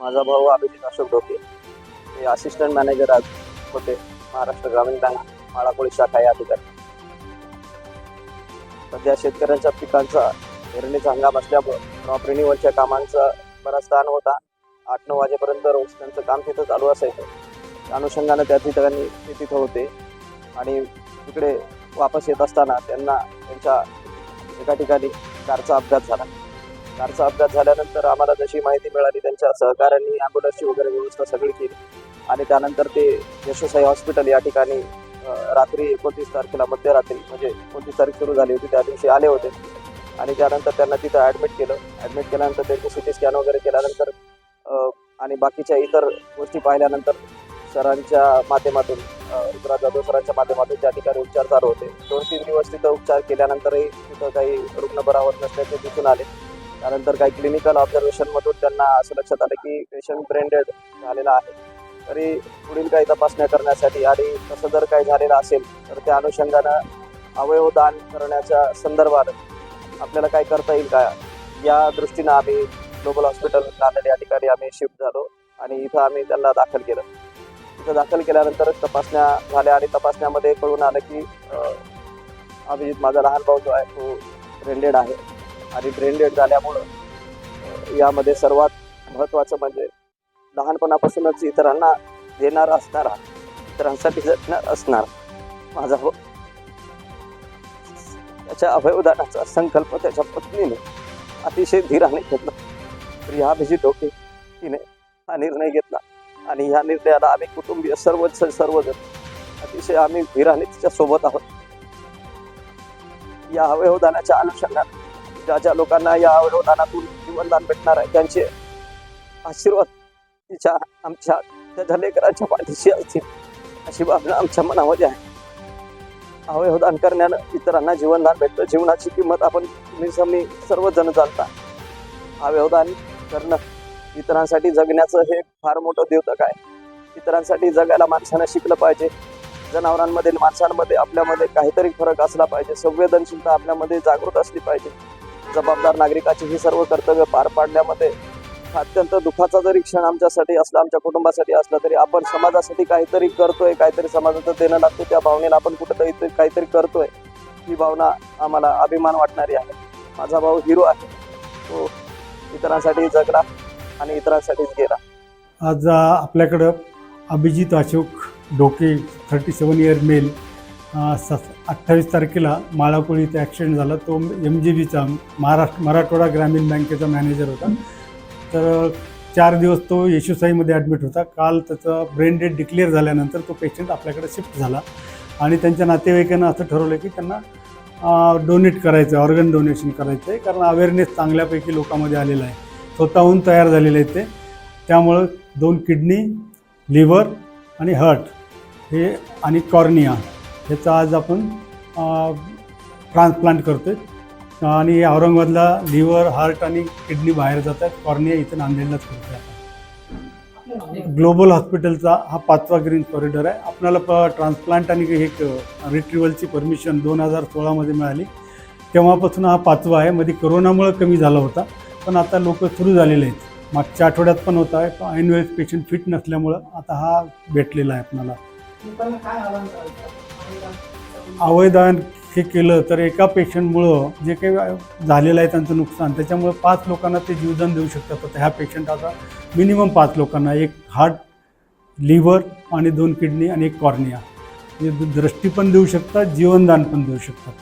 माझा भाऊ अभिजित अशोक ढोके. हे असिस्टंट मॅनेजर आज होते महाराष्ट्र ग्रामीण बँक माळाकोळी शाखा या ठिकाणी. सध्या शेतकऱ्यांच्या पिकांचा पेरणीचा हंगाम असल्यामुळं क्रॉप रिन्युअलच्या कामांचा बराच ताण होता. आठ नऊ वाजेपर्यंत रोज त्यांचं काम तिथं चालू असायचं. त्या अनुषंगानं त्या ठिकाणी ते तिथं होते. आणि तिकडे वापस येत असताना त्यांना त्यांच्या एका ठिकाणी कारचा अपघात झाला. कारचा अपघात झाल्यानंतर आम्हाला जशी माहिती मिळाली त्यांच्या सहकाऱ्यांनी ॲम्ब्युलन्सची वगैरे व्यवस्था सगळी केली. आणि त्यानंतर ते यशोसाई हॉस्पिटल या ठिकाणी रात्री एकोणतीस तारखेला मध्यरात्री म्हणजे एकोणतीस तारीख सुरू झाली होती त्या दिवशी आले होते. आणि त्यानंतर त्यांना तिथं ॲडमिट केलं. ॲडमिट केल्यानंतर त्यांचे सी टी स्कॅन वगैरे केल्यानंतर आणि बाकीच्या इतर गोष्टी पाहिल्यानंतर सरांच्या माध्यमातून अ, ऋतुराज जाधव सरांच्या माध्यमातून त्या ठिकाणी उपचार चालू होते. दोन तीन दिवस तिथं उपचार केल्यानंतरही तिथं काही रुग्ण बरा नसल्याचे दिसून आले. त्यानंतर काही क्लिनिकल ऑब्झर्वेशनमधून त्यांना असं लक्षात आलं की पेशंट ब्रँडेड झालेला आहे. तरी पुढील काही तपासण्या करण्यासाठी आणि तसं जर काही झालेलं असेल तर त्या अनुषंगानं अवयवदान करण्याच्या संदर्भात आपल्याला काय करता येईल का? या दृष्टीनं आम्ही ग्लोबल हॉस्पिटल नांदेड या ठिकाणी आम्ही शिफ्ट झालो आणि इथं आम्ही त्यांना दाखल केलं. इथं दाखल केल्यानंतर तपासण्या झाल्या आणि तपासण्यामध्ये कळून आलं की अभिजित माझा लहान भाऊ जो आहे तो ब्रेंडेड आहे. आणि ब्रेन डेड झाल्यामुळं यामध्ये सर्वात महत्त्वाचं म्हणजे लहानपणापासूनच इतरांना देणारा असणारा इतरांसाठी जगणार असणार. माझा हो. त्याच्या अवयवदानाचा संकल्प त्याच्या पत्नीने अतिशय धीराने घेतला. ह्या भिजी डोके तिने हा निर्णय घेतला. आणि ह्या निर्णयाला आम्ही कुटुंबीय सर्वच सर्वजण अतिशय आम्ही धीराने तिच्या सोबत आहोत. या अवयवदानाच्या अनुषंगाने ज्या ज्या लोकांना या अवयवदानातून जीवनदान भेटणार आहे. त्यांचे आशीर्वाद तिच्या आमच्या त्याच्या लेकरांच्या पाठीशी असतील अशी भावना आमच्या मनामध्ये आहे. अवयवदान करण्यानं इतरांना जीवनदान भेटतं. जीवनाची किंमत आपण तुम्ही समी सर्वजण जाणता. अवयवदान करणं इतरांसाठी जगण्याचं हे फार मोठं द्योतक आहे. इतरांसाठी जगायला माणसानं शिकलं पाहिजे. जनावरांमध्ये माणसांमध्ये आपल्यामध्ये काहीतरी फरक असला पाहिजे. संवेदनशीलता आपल्यामध्ये जागृत असली पाहिजे. जबाबदार नागरिकाची ही सर्व कर्तव्य पार पाडण्यामध्ये अत्यंत दुःखाचा जरी क्षण आमच्यासाठी असला आमच्या कुटुंबासाठी असला तरी आपण समाजासाठी काहीतरी करतोय काहीतरी समाजाचं देणं लागतं. त्या भावनेला आपण कुठंतरी काहीतरी करतोय. ही भावना आम्हाला अभिमान वाटणारी आहे. माझा भाऊ हिरो आहे. तो इतरांसाठी जगला आणि इतरांसाठीच गेला. आज आपल्याकडं अभिजित अशोक डोके थर्टी सेवन इयर मेल स अठ्ठावीस तारखेला माळाकोळी इथे ॲक्सिडेंट झाला. तो एम जी बीचा महाराष्ट्र मराठवाडा ग्रामीण बँकेचा मॅनेजर होता. तर चार दिवस तो येशूसाईमध्ये ॲडमिट होता. काल त्याचा ब्रेन डेड डिक्लेअर झाल्यानंतर तो पेशंट आपल्याकडे शिफ्ट झाला. आणि त्यांच्या नातेवाईकांना असं ठरवलं की त्यांना डोनेट करायचं आहे ऑर्गन डोनेशन करायचं आहे कारण अवेअरनेस चांगल्यापैकी लोकांमध्ये आलेला आहे. स्वतःहून तयार झालेले आहेत ते. त्यामुळं दोन किडनी लिव्हर आणि हर्ट हे आणि कॉर्निया ह्याचा आज आपण ट्रान्सप्लांट करतो आहे आणि औरंगाबादला लिव्हर हार्ट आणि किडनी बाहेर जातात कॉर्निया इथं नांदेडलाच करतो आहे ग्लोबल हॉस्पिटलचा हा पाचवा ग्रीन कॉरिडॉर आहे. आपल्याला प ट्रान्सप्लांट आणि एक रिट्रिवलची परमिशन दोन हजार सोळामध्ये मिळाली. तेव्हापासून हा पाचवा आहे. मध्ये करोनामुळे कमी झाला होता. पण आता लोक सुरू झालेले आहेत. मागच्या आठवड्यात पण होता आहे. ऐनवेळेस पेशंट फिट नसल्यामुळं आता हा भेटलेला आहे आपल्याला अवयदान हे केलं तर एका पेशंटमुळं जे काही झालेलं आहे त्यांचं नुकसान त्याच्यामुळे पाच लोकांना ते जीवदान देऊ शकतात. तर ह्या पेशंट आता मिनिमम पाच लोकांना एक हार्ट लिव्हर आणि दोन किडनी आणि एक कॉर्निया हे दृष्टी पण देऊ शकतात जीवनदान पण देऊ शकतात.